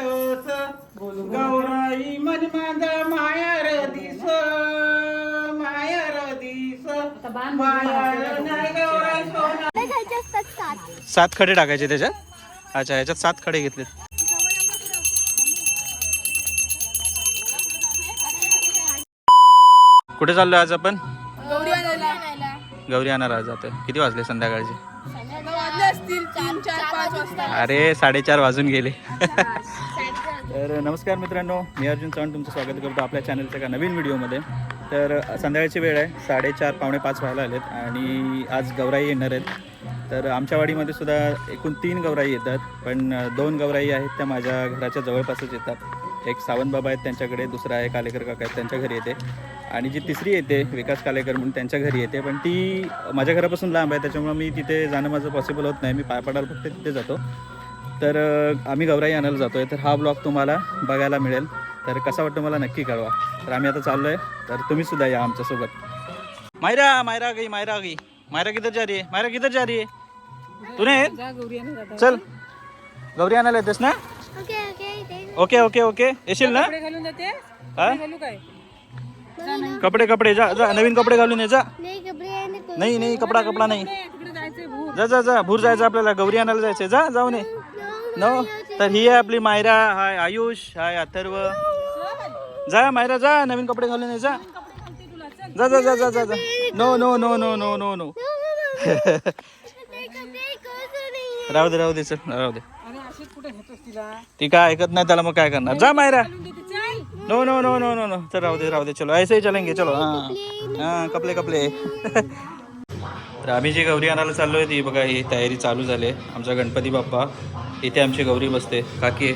Lotus Gaurai मन माझा मायार दिस. मायार दिस. मायार नाही गौराई सोना. ते घ्यायचे असतात सात. सात खडे टाकायचे त्याच्यात? अच्छा याच्यात सात खडे घेतले कुठे चाललोय आज आपण? गौरी आणायला. गौरी आणायला जातोय किती वाजले संध्याकाळचे? वाजले असतील तीन चार पाच वाजता. अरे साडेचार वाजून गेले. तर नमस्कार मित्रांनो मी अर्जुन चव्हाण तुमचं स्वागत करतो आपल्या चॅनलच्या एका नवीन व्हिडिओमध्ये. तर संध्याकाळची वेळ आहे साडेचार पावणे पाच व्हायला आलेत आणि आज गौराई येणार आहेत. तर आमच्या वाडीमध्ये सुद्धा एकूण तीन गौराई येतात पण दोन गौराई आहेत त्या माझ्या घराच्या जवळपासच येतात. एक सावंतबाबा आहेत त्यांच्याकडे दुसरा आहे कालेकर काका आहेत त्यांच्या घरी येते. आणि जी तिसरी येते विकास कालेकर म्हणून त्यांच्या घरी येते पण ती माझ्या घरापासून लांब आहे त्याच्यामुळे मी तिथे जाणं माझं पॉसिबल होत नाही. मी पाय पडायला फक्त तिथे जातो. तर आम्ही गौराई आणायला जातो आहे तर हा ब्लॉग तुम्हाला बघायला मिळेल. तर कसा वाटतो मला नक्की कळवा. तर आम्ही आता चाललो आहे तर तुम्ही सुद्धा या आमच्यासोबत मायरा मायरा गई मायरा गई. मायरा किधर जा रही है? मायरा किधर जा रही है? तूने? चल. गौरी आणायला येतेस ना? Okay okay okay okay okay येशील ना? हा? कपडे कपडे जा जा नवीन कपडे घालून ये जा. नाही नाही नाही कपडा कपडा नाही. जा जा जा भूर जायचं आपल्याला. गौरी आणायला जायचंय. जा जाऊन ये. No, नो तर ही आहे आपली मायरा हाय आयुष हाय अथर्व. जा मायरा जा नवीन कपडे घालून ये जा. जा जा जा जा जा जा. No no no no no no no राहू दे राहू दे चल राहू दे. ती काय ऐकत नाही त्याला मग काय करणार? जा Myra. No no no no no no तर राहू दे राहू दे. चलो ऐसे ही चलेंगे चलो. हां. हां कपले कपले. तर आम्ही जी गौरी आणायला चाललोय ती बघा ही तयारी चालू झाली आहे. आमचा गणपती बाप्पा इथे आमची गौरी बसते. काकी आहे.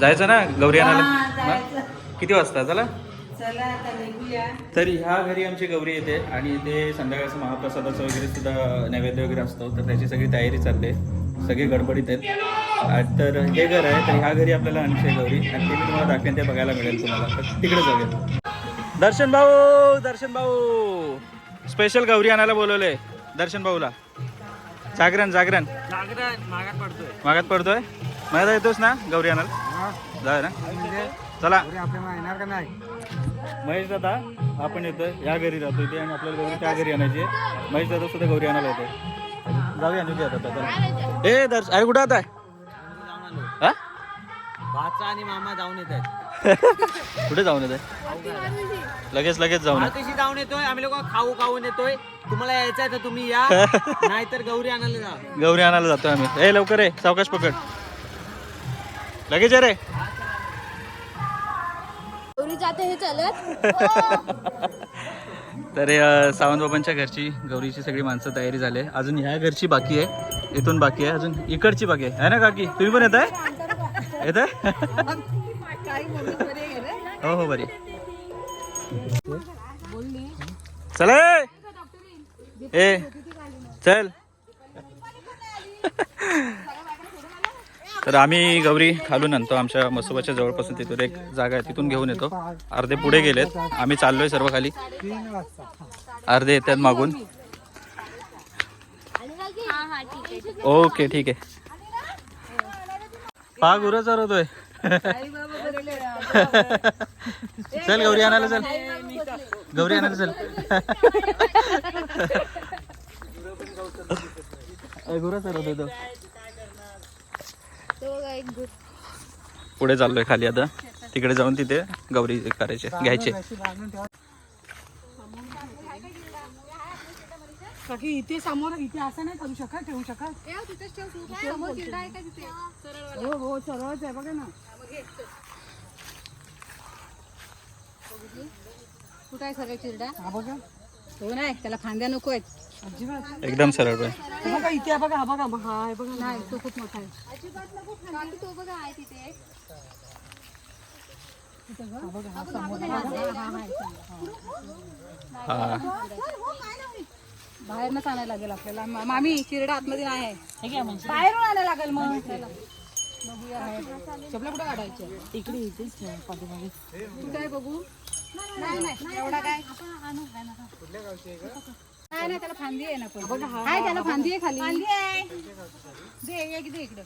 जायचं ना गौरी आणायला? हा? किती वाजता? चला. तर ह्या घरी आमची गौरी येते आणि इथे संध्याकाळचं महाप्रसादाचं वगैरे सुद्धा नैवेद्य वगैरे असतो. तर त्याची सगळी तयारी चालते. सगळे गडबडीत आहेत. तर हे घर आहे तर ह्या घरी आपल्याला आणखी आहे गौरी. आणि ते मी तुम्हाला दाखवेन ते बघायला मिळेल तुम्हाला. तर तिकडे जाऊया. दर्शन भाऊ दर्शन भाऊ. स्पेशल गौरी आणायला बोलवलंय दर्शन भाऊला. जागरण जागरण. मागात पडतोय. माझा येतोस ना गौरी आणायला? जा ना. चला. महेश दादा आपण येतोय या घरी राहतो इथे आणि आपल्याला गौरी त्या घरी आणायची. महेश दादा सुद्धा गौरी आणायला येतोय. जाऊया निघू आता चला. ए दर्श अरे कुठं आता? हा? भाचा आणि मामा जाऊन येत आहेत कुठे जाऊन येत आहे लगेच लगेच जाऊन ये. कशी जाऊन येतोय आम्ही लोक खाऊ खाऊन येतोय. तुम्हाला यायचं आहे तर तुम्ही या. नाहीतर गौरी आणायला जा. गौरी आणायला जातोय आम्ही. ए लवकर आहे सावकाश पकड. लगेच ये रे. गौरी जाते हे चालत? तर सावंतबाबांच्या घरची गौरीची सगळी माणसं तयारी झाली आहे. अजून ह्या घरची बाकी आहे इथून बाकी आहे अजून इकडची बाकी आहे. ना काकी? तुम्ही पण येत आहे येत आहे हो हो बरी चल ए चल. तर आम्ही गौरी खालून आणतो. आमच्या मसोबाच्या जवळपासून तिथून एक जागा आहे तिथून घेऊन येतो. अर्धे पुढे गेलेत. आम्ही चाललोय सर्व खाली. अर्धे येतात मागून. ठीक आहे ओके ठीक आहे. पाग गुरं चरवतोय चल गौरी आणायला चल. गौरी आणायला चल. गुरा चरवतोय तो. पुढे चाललोय खाली आता. तिकडे जाऊन तिथे गौरी करायचे घ्यायचे. इथे समोर इथे असं नाही करू शकत ठेवू शकत. हो हो सरळच आहे बघा ना. कुठं आहे सगळं चिरडा? हा बघा. हो नाही त्याला फांद्या नको आहेत. अजिबात एकदम सरळ पण. हे बघा इथे बघा हा बघा हा आहे बघा. नाही तो खूप मोठा आहे. तो बघा आहे तिथे. हा बाहेरनच आणायला लागेल आपल्याला. मा- मामी चिरडा आतमध्ये नाही आहे. बाहेरून आणायला लागेल मग. चपला कुठं काढायचे? इकडे इथेच ठेवा पाठीमागे. कुठं आहे बघू? नाही नाही एवढा काय? नाही नाही त्याला फांदी आहे ना पण. त्याला फांदी आहे खाली. फांदी आहे. दे एक दे इकडं.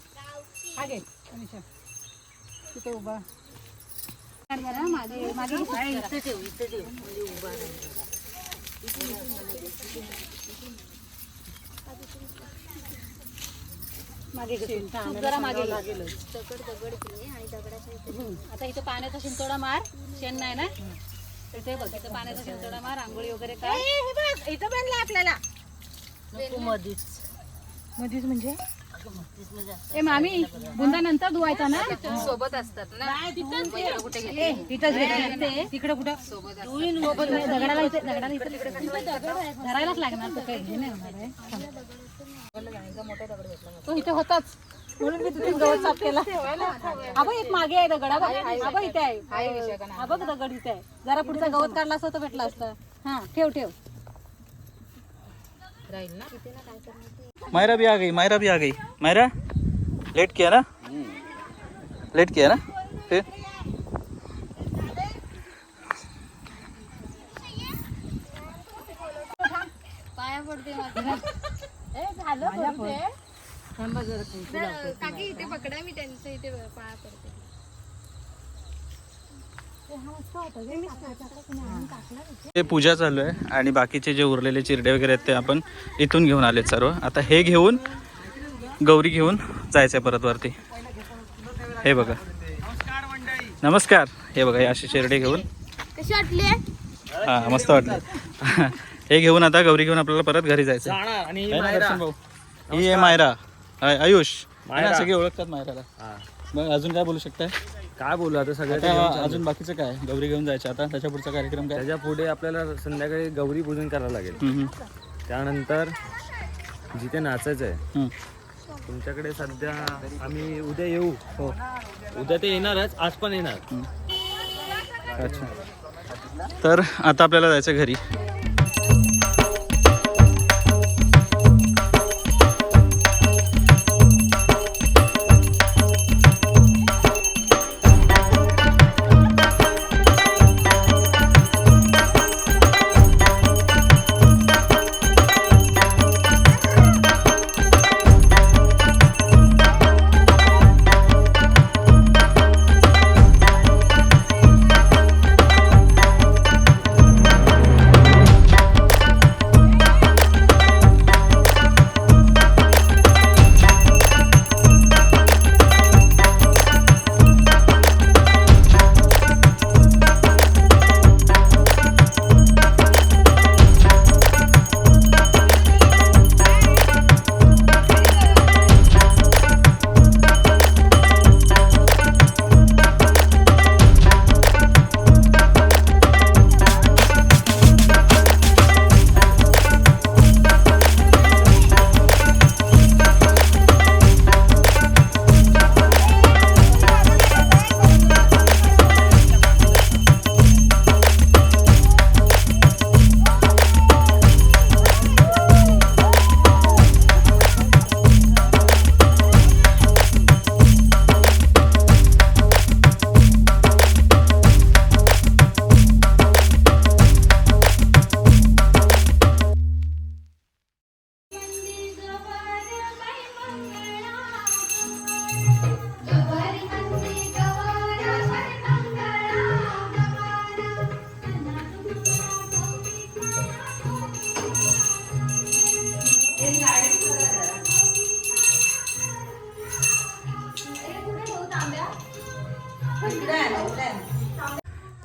हा घे. अनिशा तिथे उभा. मागे मागे तू. तू जरा मागे घे. दगड दगड केले आणि दगडाच्या इथे आता इथे पाण्याचा शिंतोडा मार. शेण नाही ना? तिथे बघ इथे पाण्याचा शिंतोडा मार आंघोळी वगैरे काय इथं बांधलं आपल्याला. मध्येच म्हणजे? ए मामी बुंदा नंतर धुवायचा ना? सोबत असतात ना? घे. तिकडे कुठं? दगडाला इथे दगडाला इथे धरायलाच लागणार तर काही हे नाही होणार आहे तो इथे होताच. म्हणून मी तिथे गवत साफ केला. बघ एक मागे आहे दगड बघ इथे आहे. हा बघ दगड इथे आहे. जरा पुढचा गवत काढला असता तर भेटला असता. हा ठेव ठेव. मायरा भी आ गई मायरा भी आ गई. मायरा लेट किया ना? लेट किया ना? फिर? पाया पडते काकी इथे पकडा मी त्यांचं इथे पाया पडते. ते पूजा चालू आहे आणि बाकीचे जे उरलेले चिरडे वगैरे आहेत ते आपण इथून घेऊन आलेत सर्व. आता हे घेऊन गौरी घेऊन जायचं आहे परत वरती. हे बघा. नमस्कार. हे बघा हे असे चिरडे घेऊन. कशी वाटली? हा मस्त वाटलं. हे घेऊन आता गौरी घेऊन आपल्याला परत घरी जायचं. जाणार. आणि है दर्शन भाऊ? ही आहे मायरा. आय- आयुष. मायरा. ना, सगळे ओळखतात मायराला. मग अजून काय बोलू शकताय? काय बोलू आता सगळ्यात आता अजून बाकीचं काय? गौरी घेऊन जायचं. आता त्याच्या पुढचा कार्यक्रम काय? त्याच्या पुढे आपल्याला संध्याकाळी गौरी पूजन करावं लागेल. हम्म, हम्म. त्यानंतर जिथे नाचायचं आहे हम्म. तुमच्याकडे सध्या आम्ही उद्या येऊ. हो. उद्या ते येणारच आज पण येणार. अच्छा. तर आता आपल्याला जायचं घरी.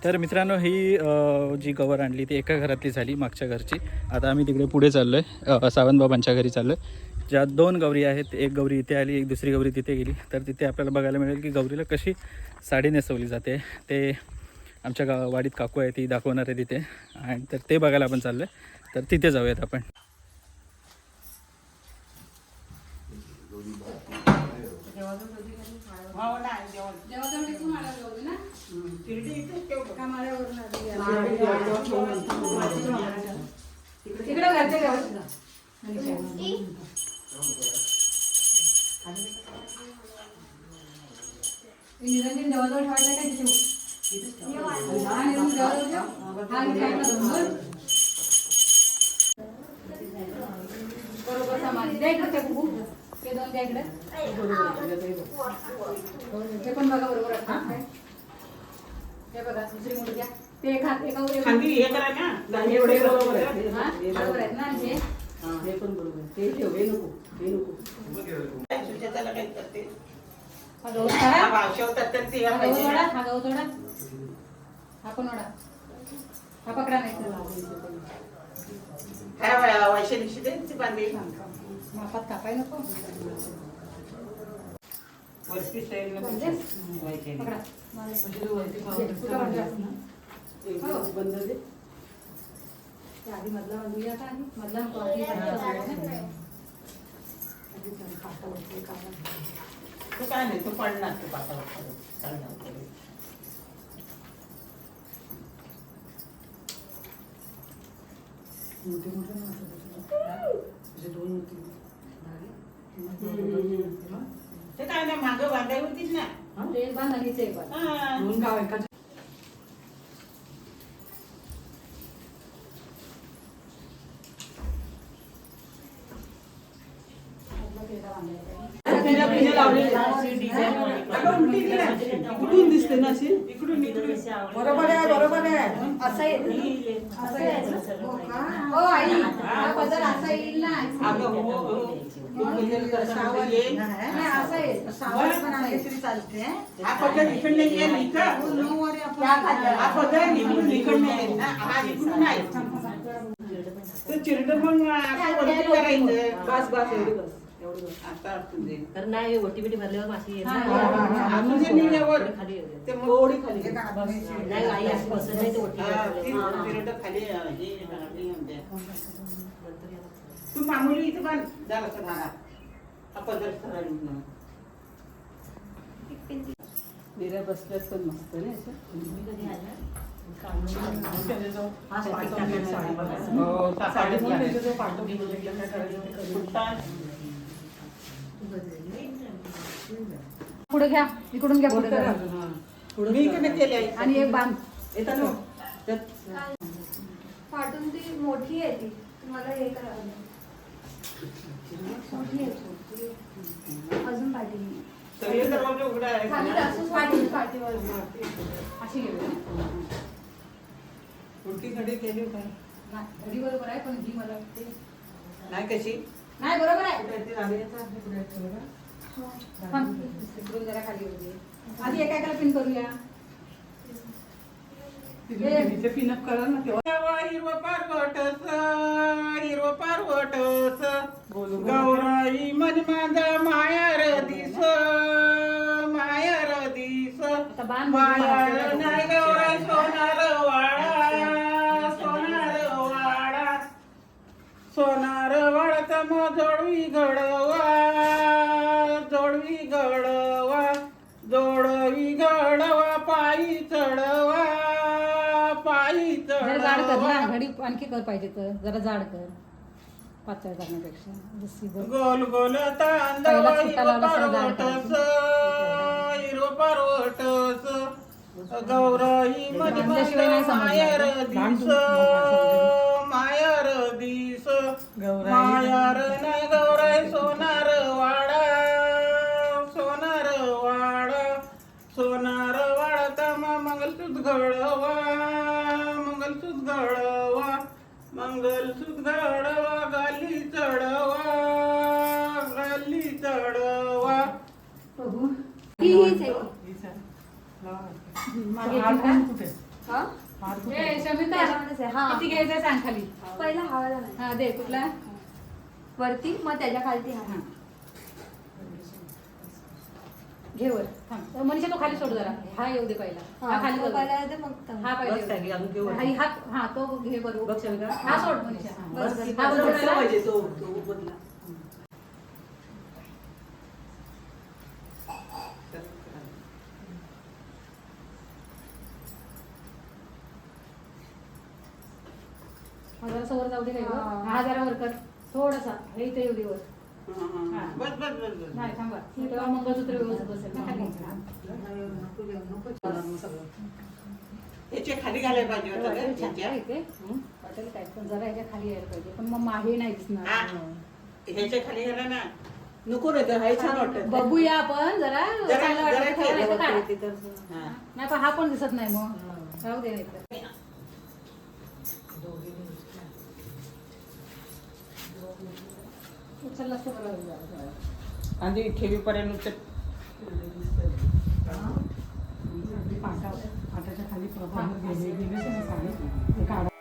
तर मित्रांनो ही अ, जी कवर आणली ती एका घरातली झाली मागच्या घरची. आता आम्ही तिकडे पुढे चाललो आहे सावंतबाबांच्या घरी चाललो आहे ज्या दोन गौरी आहेत एक गौरी इथे आली एक दुसरी गौरी तिथे गेली. तर तिथे आपल्याला बघायला मिळेल की गौरीला कशी साडी नेसवली जाते. ते आमच्या गा वाडीत काकू आहे ती दाखवणार आहे तिथे. आणि तर ते बघायला आपण चाललो आहे तर तिथे जाऊयात आपण. तिकडे घरचे निरंजन जवळजवळ ठेवायला काय तिथे हा, निरंजन जवळजवळ ठेव. हा, बरोबर सामान. दे इकडे ते ते दोन द्या इकडे. ते पण बघा बरोबर. आहे. हे बघा दुसरी मुठी द्या. ते वर एक- खाली हे करा ना दाणे एवढे बरोबर आहे. हा? बरोबर आहेत ना आणि हे हे पण बरोबर आहे. ते ठेव हे नको हे नको. सुजाताला काय करते हा गहू हा तर ते हा गहू ना. हा गहू हा पण हा पकडा नाही वया- वैशाली शिदेची बांधली. मापात कापाय नको. वरती म्हणजे? कुठं हो. बंद दे. ते आधी मधला बांधूया का आधी? मधला नको आधी बांधूया. तू काय नाही तू पडणार तू पातावर पडत. चालणार पुढे. ते काय नाही मागं बांधाय होतीच ना ते एक बांध आणि ते एक बांध. हा. दोन गाव एका दिसते ना अशी इकडून इकडून. बरोबर आहे बरोबर आहे. असं येईल असं यायचं हो आई. हा असा येईल ना? अगं हो हो. तू पदर कसा येईल? नाही असं हा. पदर इकडनं येईल इथं. हा पदर इकडून इकडनं येईल ना. हा इकडून. ते चिरडं करायचं. बस बस एवढी बस. कारण नाही. ओटी बिटी भरल्यावर माशी येत हा, नाही. हा, हा, हा. आई अशी बसत नाही ते ओटी हा. ती मामुली इथं बांध झाला. हा पदर. निऱ्या बसल्यास पण मस्त नाही असं पुढे घ्या इकडून घ्या पुढे घ्या. मी इकडे केले आहे. आणि एक बांध येतात फाटून ती मोठी आहे ती. तुम्हाला हे करावं. मोठी आहे. अजून पाठी खाली. असंच पाठीवर. अशी उलटी घडी केली काय नाही, घडी बरोबर आहे पण ही मला वाटते. नाही कशी? नाही बरोबर आहे. कुठे ती राणी येतात, कुठे आहेत ते बघा. थांब. इकडून जरा खाली होऊ दे. आधी एका एकाला पिन करूया. तिथे तिथे पिनअप करा ना तेव्हा. हिरव पारवटस हिरव पारवटस गौराई मन माझा मायार दिस मायार दिस. आता मायार नाही गौराई सोनार सोनार वाडत मग जोडवी घडवा जोडवी घडवा जोडवी घडवा पायी चढवा पायी जरा जाड कर चढवा. ना घडी आणखी कर पाहिजे तर जरा जाड कर. पातळ करण्यापेक्षा. बघ. गोल गोल सुट्टा हिरो पारवटस हिरो पारवटस. गौराई मधी बांधल्याशिवाय नाही समजणार. मायर बांध दिस. मायर गौराई. सोनार वाडा सोनार वाडा सोनार वाडा तमा मंगलसूत घडवा मंगलसूत घडवा मंगलसूत घडवा गाली चढवा गाली चढवा. बघू ही हीच आहे. मागे कुठे हा? हा. किती घ्यायचं सांग खाली पहिला हवाला नाही हा दे कुठला वरती मग त्याच्या खालती हा. घे वर थांब मनीषा तो खाली सोड जरा हा येऊ दे पहिला हा खाली. पहिला येते मग तो. हा पहिला बस येऊ काय दे. की अजून घेऊ हा, हा हा तो घे बरोबर बघ. हा सोड मनीषा हा. बस, बस. हा बरोबर. पाहिजे तो तो बदला हा, जरासं वर जाऊ दे काय गं? हा. हा जरा वर कर. थोडासा. हे इथे येऊ दे वर. हा. बस बस बस बस. नाही थांबा. तेव्हा मंगळसूत्र व्यवस्थित बसेल. ना खाली याच्या खाली घालायला पाहिजे होतं वाटेल गं, छान ह्याच्या. काय इथे वाटेल काय? पण जरा ह्याच्या खाली यायला पाहिजे. पण मग मागे नाही दिसणार. हा. ह्याच्या खाली घाला ना. नको हाय छान वाटत बघूया आपण. जरा जरा- चांगलं वाटलं जरा तर ठेवा, नाही काढा. हा. नाही पण हा पण दिसत नाही मग. राहू दे नाही तर. तर आणि ठेवीपर्यंत पाटाच्या खाली प्रभाव गेले गेले ते काढा.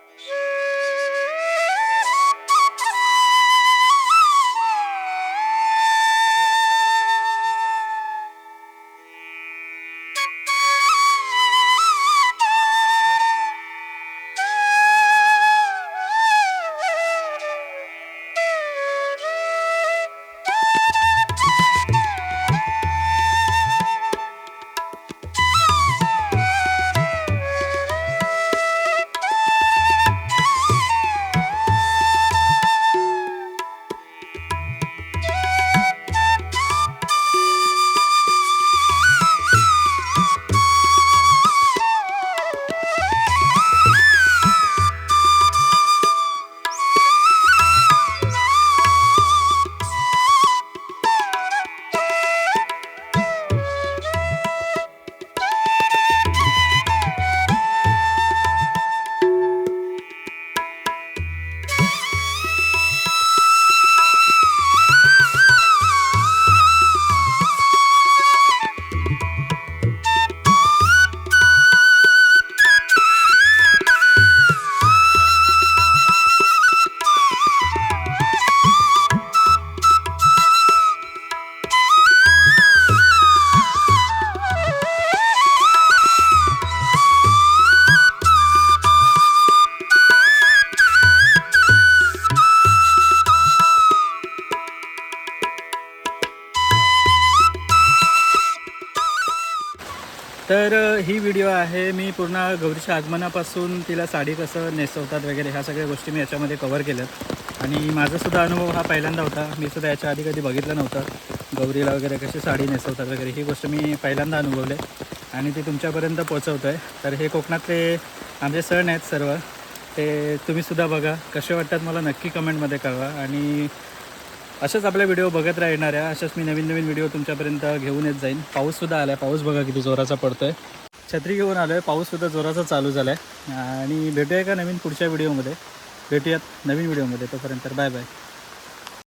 व्हिडिओ आहे मी पूर्ण गौरीच्या आगमनापासून तिला साडी कसं नेसवतात वगैरे ह्या सगळ्या गोष्टी मी याच्यामध्ये कवर केल्यात. आणि माझासुद्धा अनुभव हा पहिल्यांदा होता. मी सुद्धा याच्या आधी कधी बघितलं नव्हतं. गौरीला वगैरे कशी साडी नेसवतात वगैरे ही गोष्ट मी पहिल्यांदा अनुभवले. आणि ती तुमच्यापर्यंत पोचवतो आहे तर हे कोकणातले आमचे सण आहेत सर्व. ते तुम्हीसुद्धा बघा. कसे वाटतात मला नक्की कमेंटमध्ये कळवा. आणि असंच आपले व्हिडिओ बघत राहणार आहे अशाच मी नवीन नवीन व्हिडिओ तुमच्यापर्यंत घेऊन येत जाईन. पाऊससुद्धा आला आहे पाऊस बघा किती जोराचा पडतो आहे छत्री घेऊन आलो आहे पाऊससुद्धा जोराचा चालू झाला आहे आणि भेटूया का नवीन पुढच्या व्हिडिओमध्ये भेटूयात नवीन व्हिडिओमध्ये तोपर्यंत बाय बाय.